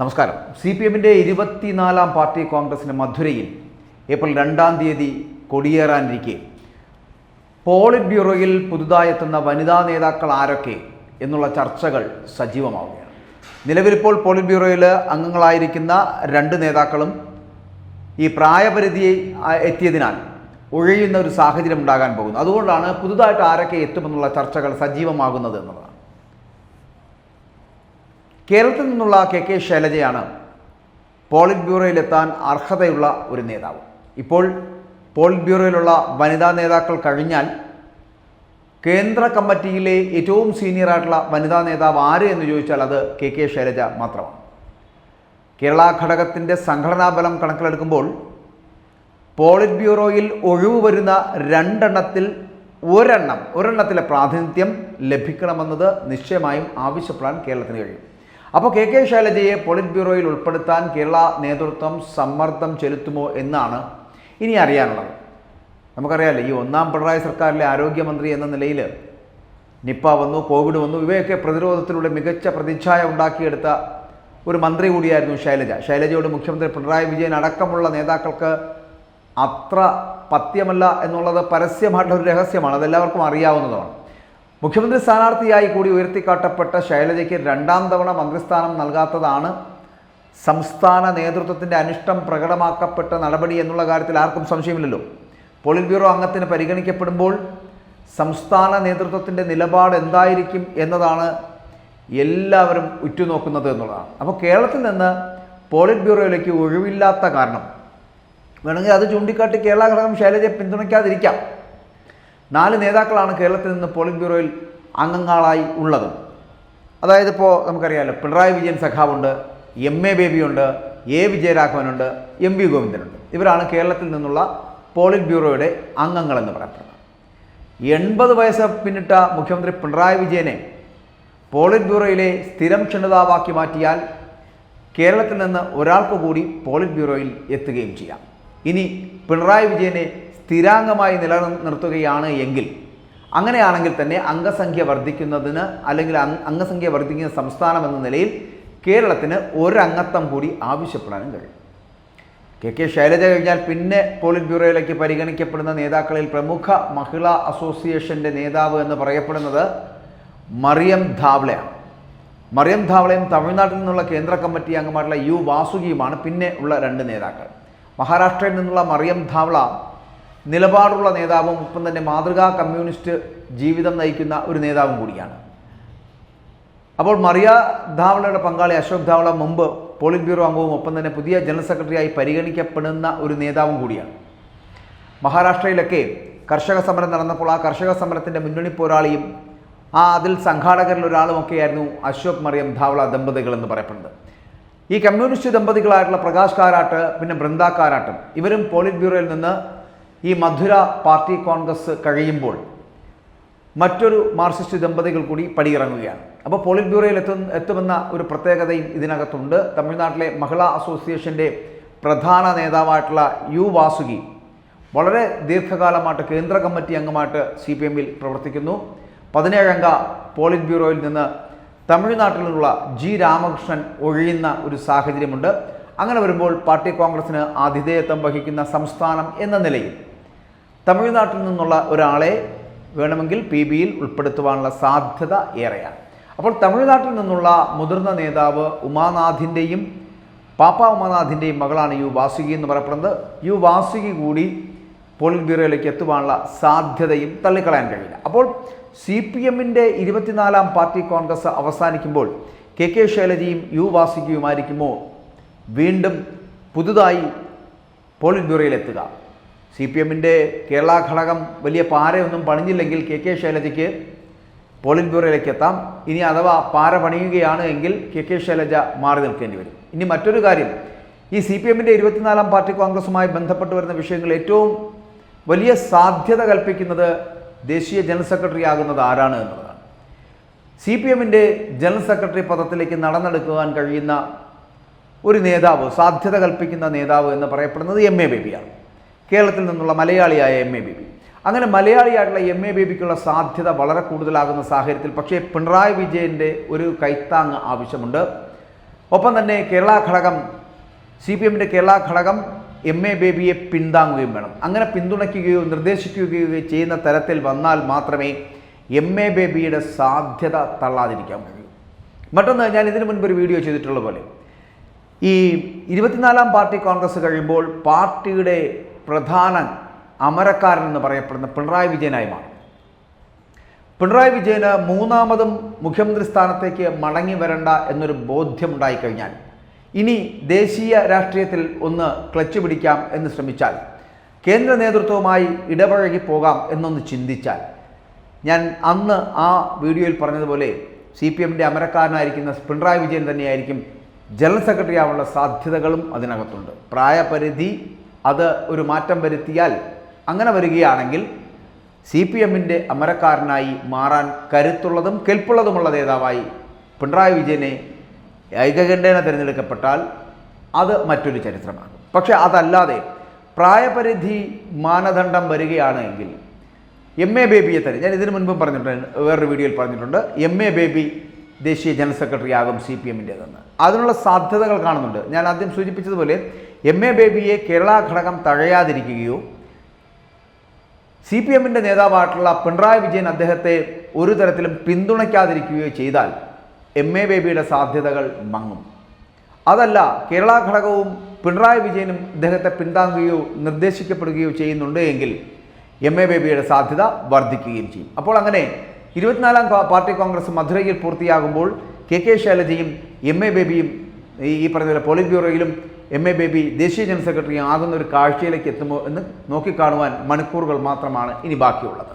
നമസ്കാരം. C P എമ്മിന്റെ ഇരുപത്തിനാലാം പാർട്ടി കോൺഗ്രസിന് മധുരയിൽ ഏപ്രിൽ രണ്ടാം തീയതി കൊടിയേറാനിരിക്കെ. പോളിറ്റ് ബ്യൂറോയിൽ പുതുതായി എത്തുന്ന വനിതാ നേതാക്കൾ ആരൊക്കെ എന്നുള്ള ചർച്ചകൾ സജീവമാവുകയാണ്. നിലവിലിപ്പോൾ പോളിറ്റ് ബ്യൂറോയിൽ അംഗങ്ങളായിരിക്കുന്ന രണ്ട് നേതാക്കളും ഈ പ്രായപരിധി എത്തിയതിനാൽ ഒഴിയുന്ന ഒരു സാഹചര്യം ഉണ്ടാകാൻ പോകുന്നു. അതുകൊണ്ടാണ് പുതുതായിട്ട് ആരൊക്കെ എത്തുമെന്നുള്ള ചർച്ചകൾ സജീവമാകുന്നത് എന്നുള്ളതാണ് കേരളത്തിൽ നിന്നുള്ള കെ കെ ശൈലജയാണ് പോളിറ്റ് ബ്യൂറോയിലെത്താൻ അർഹതയുള്ള ഒരു നേതാവ്. ഇപ്പോൾ പോളിറ്റ് ബ്യൂറോയിലുള്ള വനിതാ നേതാക്കൾ കഴിഞ്ഞാൽ കേന്ദ്ര കമ്മിറ്റിയിലെ ഏറ്റവും സീനിയർ ആയിട്ടുള്ള വനിതാ നേതാവ് ആര് എന്ന് ചോദിച്ചാൽ അത് കെ കെ ശൈലജ മാത്രമാണ്. കേരള ഘടകത്തിന്റെ സംഘടനാ ബലം കണക്കിലെടുക്കുമ്പോൾ പോളിറ്റ് ബ്യൂറോയിൽ ഒഴിവ് വരുന്ന രണ്ടെണ്ണത്തിൽ ഒരെണ്ണം ഒരെണ്ണത്തിലെ പ്രാതിനിധ്യം ലഭിക്കണമെന്നത് നിശ്ചയമായും ആവശ്യപ്പെടാൻ കേരളത്തിന് കഴിയും. അപ്പോൾ കെ കെ ശൈലജയെ പോളിറ്റ് ബ്യൂറോയിൽ ഉൾപ്പെടുത്താൻ കേരള നേതൃത്വം സമ്മർദ്ദം ചെലുത്തുമോ എന്നാണ് ഇനി അറിയാനുള്ളത്. നമുക്കറിയാമല്ലോ ഈ ഒന്നാം പിണറായി സർക്കാരിലെ ആരോഗ്യമന്ത്രി എന്ന നിലയിൽ നിപ്പ വന്നു കോവിഡ് വന്നു ഇവയൊക്കെ പ്രതിരോധത്തിലൂടെ മികച്ച പ്രതിച്ഛായ ഉണ്ടാക്കിയെടുത്ത ഒരു മന്ത്രി കൂടിയായിരുന്നു ശൈലജ. ശൈലജയോട് മുഖ്യമന്ത്രി പിണറായി വിജയൻ അടക്കമുള്ള നേതാക്കൾക്ക് അത്ര പത്യമല്ല എന്നുള്ളത് പരസ്യമായിട്ടുള്ള ഒരു രഹസ്യമാണ്. അതെല്ലാവർക്കും അറിയാവുന്നതാണ്. മുഖ്യമന്ത്രി സ്ഥാനാർത്ഥിയായി കൂടി ഉയർത്തിക്കാട്ടപ്പെട്ട ശൈലജയ്ക്ക് രണ്ടാം തവണ മന്ത്രിസ്ഥാനം നൽകാത്തതാണ് സംസ്ഥാന നേതൃത്വത്തിന്റെ അനിഷ്ടം പ്രകടമാക്കപ്പെട്ട നടപടി എന്നുള്ള കാര്യത്തിൽ ആർക്കും സംശയമില്ലല്ലോ. പോളിറ്റ് ബ്യൂറോ അംഗത്തിന് പരിഗണിക്കപ്പെടുമ്പോൾ സംസ്ഥാന നേതൃത്വത്തിന്റെ നിലപാട് എന്തായിരിക്കും എന്നതാണ് എല്ലാവരും ഉറ്റുനോക്കുന്നത് എന്നുള്ളതാണ്. അപ്പോൾ കേരളത്തിൽ നിന്ന് പോളിറ്റ് ബ്യൂറോയിലേക്ക് ഒഴിവില്ലാത്ത കാരണം. വേണമെങ്കിൽ അത് ചൂണ്ടിക്കാട്ടി കേരള ഘടകം ശൈലജയെ പിന്തുണയ്ക്കാതിരിക്കാം. നാല് നേതാക്കളാണ് കേരളത്തിൽ നിന്ന് പോളിറ്റ് ബ്യൂറോയിൽ അംഗങ്ങളായി ഉള്ളത്. അതായത് ഇപ്പോൾ നമുക്കറിയാമല്ലോ പിണറായി വിജയൻ സഖാവുണ്ട് എം എ ബേബിയുണ്ട് എ വിജയരാഘവനുണ്ട് എം വി ഗോവിന്ദനുണ്ട്. ഇവരാണ് കേരളത്തിൽ നിന്നുള്ള പോളിറ്റ് ബ്യൂറോയുടെ അംഗങ്ങളെന്ന് പറയപ്പെടുന്നത്. എൺപത് വയസ്സ് പിന്നിട്ട മുഖ്യമന്ത്രി പിണറായി വിജയനെ പോളിറ്റ് ബ്യൂറോയിലെ സ്ഥിരം ക്ഷണിതാവാക്കി മാറ്റിയാൽ കേരളത്തിൽ നിന്ന് ഒരാൾക്ക് കൂടി പോളിറ്റ് ബ്യൂറോയിൽ എത്തുകയും ചെയ്യാം. ഇനി പിണറായി വിജയനെ സ്ഥിരാംഗമായി നിലനിർത്തുകയാണ് എങ്കിൽ. അങ്ങനെയാണെങ്കിൽ തന്നെ അംഗസംഖ്യ വർദ്ധിക്കുന്നതിന് അല്ലെങ്കിൽ അംഗ- അംഗസംഖ്യ വർദ്ധിക്കുന്ന സംസ്ഥാനം എന്ന നിലയിൽ കേരളത്തിന് ഒരംഗത്വം കൂടി ആവശ്യപ്പെടാനും കഴിയും. കെ കെ ശൈലജ കഴിഞ്ഞാൽ പിന്നെ പോളിറ്റ് ബ്യൂറോയിലേക്ക് പരിഗണിക്കപ്പെടുന്ന നേതാക്കളിൽ പ്രമുഖ മഹിളാ അസോസിയേഷന്റെ നേതാവ് എന്ന് പറയപ്പെടുന്നത് മറിയം ധാവ്ലയാണ് മറിയം ധാവളയും തമിഴ്നാട്ടിൽ നിന്നുള്ള കേന്ദ്ര കമ്മിറ്റി അംഗമായിട്ടുള്ള യു വാസുകിയുമാണ് പിന്നെ ഉള്ള രണ്ട് നേതാക്കൾ. മഹാരാഷ്ട്രയിൽ നിന്നുള്ള മറിയം ധാവള നിലപാടുള്ള നേതാവും ഒപ്പം തന്നെ മാതൃകാ കമ്മ്യൂണിസ്റ്റ് ജീവിതം നയിക്കുന്ന ഒരു നേതാവും കൂടിയാണ്. അപ്പോൾ മറിയ ധാവളയുടെ പങ്കാളി അശോക് ധാവള മുമ്പ് പോളിറ്റ് ബ്യൂറോ അംഗവും ഒപ്പം തന്നെ പുതിയ ജനറൽ സെക്രട്ടറിയായി പരിഗണിക്കപ്പെടുന്ന ഒരു നേതാവും കൂടിയാണ്. മഹാരാഷ്ട്രയിലൊക്കെ കർഷക സമരം നടന്നപ്പോൾ ആ കർഷക സമരത്തിന്റെ മുന്നണി പോരാളിയും ആ അതിൽ സംഘാടകരിൽ ഒരാളുമൊക്കെയായിരുന്നു അശോക് മറിയം ധാവള ദമ്പതികൾ എന്ന് പറയപ്പെടുന്നത്. ഈ കമ്മ്യൂണിസ്റ്റ് ദമ്പതികളായിട്ടുള്ള പ്രകാശ് കാരാട്ട് പിന്നെ ബൃന്ദ കാരാട്ടും ഇവരും പോളിറ്റ് ബ്യൂറോയിൽ നിന്ന് ഈ മധുര പാർട്ടി കോൺഗ്രസ് കഴിയുമ്പോൾ മറ്റൊരു മാർക്സിസ്റ്റ് ദമ്പതികൾ കൂടി പടിയിറങ്ങുകയാണ്. അപ്പോൾ പോളിറ്റ് ബ്യൂറോയിൽ എത്തുന്ന എത്തുമെന്ന ഒരു പ്രത്യേകതയും ഇതിനകത്തുണ്ട്. തമിഴ്നാട്ടിലെ മഹിളാ അസോസിയേഷന്റെ പ്രധാന നേതാവായിട്ടുള്ള യു വാസുകി വളരെ ദീർഘകാലമായിട്ട് കേന്ദ്ര കമ്മിറ്റി അംഗമായിട്ട് സി പി എമ്മിൽ പ്രവർത്തിക്കുന്നു. പതിനേഴംഗ പോളിറ്റ് ബ്യൂറോയിൽ നിന്ന് തമിഴ്നാട്ടിൽ നിന്നുള്ള ജി രാമകൃഷ്ണൻ ഒഴിയുന്ന ഒരു സാഹചര്യമുണ്ട്. അങ്ങനെ വരുമ്പോൾ പാർട്ടി കോൺഗ്രസിന് ആതിഥേയത്വം വഹിക്കുന്ന സംസ്ഥാനം എന്ന നിലയിൽ തമിഴ്നാട്ടിൽ നിന്നുള്ള ഒരാളെ വേണമെങ്കിൽ പി ബിയിൽ ഉൾപ്പെടുത്തുവാനുള്ള സാധ്യത ഏറെയാണ്. അപ്പോൾ തമിഴ്നാട്ടിൽ നിന്നുള്ള മുതിർന്ന നേതാവ് ഉമാനാഥിന്റെയും പാപ്പ ഉമാനാഥിന്റെയും മകളാണ് യു വാസുകി എന്ന് പറയപ്പെടുന്നത്. യു വാസുകി കൂടി പോളിംഗ് ബ്യൂറോയിലേക്ക് എത്തുവാനുള്ള സാധ്യതയും തള്ളിക്കളയാൻ കഴിയില്ല. അപ്പോൾ സി പി എമ്മിന്റെ ഇരുപത്തിനാലാം പാർട്ടി കോൺഗ്രസ് അവസാനിക്കുമ്പോൾ കെ കെ ശൈലജയും യു വാസുകിയുമായിരിക്കുമോ? വീണ്ടും പുതുതായി പോളിറ്റ് ബ്യൂറോയിൽ എത്തുക. സി പി എമ്മിന്റെ കേരള ഘടകം വലിയ പാരയൊന്നും പണിഞ്ഞില്ലെങ്കിൽ കെ കെ ശൈലജയ്ക്ക് പോളിറ്റ് ബ്യൂറോയിലേക്ക് എത്താം. ഇനി അഥവാ പാര പണിയുകയാണ് എങ്കിൽ കെ കെ ശൈലജ മാറി നിൽക്കേണ്ടി വരും. ഇനി മറ്റൊരു കാര്യം ഈ സി പി എമ്മിന്റെ ഇരുപത്തിനാലാം പാർട്ടി കോൺഗ്രസുമായി ബന്ധപ്പെട്ട് വരുന്ന വിഷയങ്ങൾ ഏറ്റവും വലിയ സാധ്യത കൽപ്പിക്കുന്നത് ദേശീയ ജനറൽ സെക്രട്ടറി ആകുന്നത് ആരാണ് എന്നുള്ളതാണ്. സി പി എമ്മിന്റെ ജനറൽ സെക്രട്ടറി പദത്തിലേക്ക് നടന്നെടുക്കുവാൻ കഴിയുന്ന ഒരു നേതാവ് സാധ്യത കൽപ്പിക്കുന്ന നേതാവ് എന്ന് പറയപ്പെടുന്നത് എം എ ബേബിയാണ്. കേരളത്തിൽ നിന്നുള്ള മലയാളിയായ എം എ ബേബി അങ്ങനെ മലയാളിയായിട്ടുള്ള എം എ ബേബിക്കുള്ള സാധ്യത വളരെ കൂടുതലാകുന്ന സാഹചര്യത്തിൽ പക്ഷേ പിണറായി വിജയന്റെ ഒരു കൈത്താങ് ആവശ്യമുണ്ട്. ഒപ്പം തന്നെ കേരള ഘടകം സി പി എമ്മിന്റെ കേരള ഘടകം എം എ ബേബിയെ പിന്താങ്ങുകയും വേണം. അങ്ങനെ പിന്തുണയ്ക്കുകയോ നിർദ്ദേശിക്കുകയോ ചെയ്യുന്ന തരത്തിൽ വന്നാൽ മാത്രമേ എം എ ബേബിയുടെ സാധ്യത തള്ളാതിരിക്കാൻ കഴിയൂ. മറ്റൊന്ന് ഞാൻ ഇതിനു മുൻപ് ഒരു വീഡിയോ ചെയ്തിട്ടുള്ള പോലെ ഈ ഇരുപത്തിനാലാം പാർട്ടി കോൺഗ്രസ് കഴിയുമ്പോൾ പാർട്ടിയുടെ പ്രധാന അമരക്കാരൻ എന്ന് പറയപ്പെടുന്ന പിണറായി വിജയനായി മാറും. പിണറായി വിജയന് മൂന്നാമതും മുഖ്യമന്ത്രി സ്ഥാനത്തേക്ക് മടങ്ങി വരണ്ട എന്നൊരു ബോധ്യമുണ്ടായിക്കഴിഞ്ഞാൽ ഇനി ദേശീയ രാഷ്ട്രീയത്തിൽ ഒന്ന് ക്ലച്ച് പിടിക്കാം എന്ന് ശ്രമിച്ചാൽ കേന്ദ്ര നേതൃത്വവുമായി ഇടപഴകി പോകാം എന്നൊന്ന് ചിന്തിച്ചാൽ ഞാൻ അന്ന് ആ വീഡിയോയിൽ പറഞ്ഞതുപോലെ സി പി എമ്മിന്റെ അമരക്കാരനായിരിക്കുന്ന പിണറായി വിജയൻ തന്നെയായിരിക്കും ജനറൽ സെക്രട്ടറി ആവാനുള്ള സാധ്യതകളും അതിനകത്തുണ്ട്. പ്രായപരിധി അത് ഒരു മാറ്റം വരുത്തിയാൽ അങ്ങനെ വരികയാണെങ്കിൽ സി പി എമ്മിന്റെ അമരക്കാരനായി മാറാൻ കരുത്തുള്ളതും കെൽപ്പുള്ളതുമുള്ള നേതാവായി പിണറായി വിജയനെ ഏകകണ്ഠേന തിരഞ്ഞെടുക്കപ്പെട്ടാൽ അത് മറ്റൊരു ചരിത്രമാണ്. പക്ഷേ അതല്ലാതെ പ്രായപരിധി മാനദണ്ഡം വരികയാണ് എങ്കിൽ എം എ ബേബിയെ തന്നെ ഞാൻ ഇതിനു മുൻപും പറഞ്ഞിട്ടുണ്ട് വേറൊരു വീഡിയോയിൽ പറഞ്ഞിട്ടുണ്ട് എം എ ബേബി ദേശീയ ജനറൽ സെക്രട്ടറി ആകും സി പി എമ്മിന്റെതെന്ന്. അതിനുള്ള സാധ്യതകൾ കാണുന്നുണ്ട്. ഞാൻ ആദ്യം സൂചിപ്പിച്ചതുപോലെ എം എ ബേബിയെ കേരള ഘടകം തഴയാതിരിക്കുകയോ സി പി എമ്മിന്റെ നേതാവായിട്ടുള്ള പിണറായി വിജയൻ അദ്ദേഹത്തെ ഒരു തരത്തിലും പിന്തുണയ്ക്കാതിരിക്കുകയോ ചെയ്താൽ എം എ ബേബിയുടെ സാധ്യതകൾ മങ്ങും. അതല്ല കേരള ഘടകവും പിണറായി വിജയനും അദ്ദേഹത്തെ പിന്താങ്ങുകയോ നിർദ്ദേശിക്കപ്പെടുകയോ ചെയ്യുന്നുണ്ട് എങ്കിൽ എം എ ബേബിയുടെ സാധ്യത വർദ്ധിക്കുകയും ചെയ്യും. അപ്പോൾ അങ്ങനെ ഇരുപത്തിനാലാം പാർട്ടി കോൺഗ്രസ് മധുരയിൽ പൂർത്തിയാകുമ്പോൾ കെ കെ ശൈലജയും എം എ ബേബിയും ഈ പറഞ്ഞ പോലെ പോളിറ്റ് ബ്യൂറോയിലും എം എ ബേബി ദേശീയ ജനറൽ സെക്രട്ടറി ആകുന്ന ഒരു കാഴ്ചയിലേക്ക് എത്തുമോ എന്ന് നോക്കിക്കാണുവാൻ മണിക്കൂറുകൾ മാത്രമാണ് ഇനി ബാക്കിയുള്ളത്.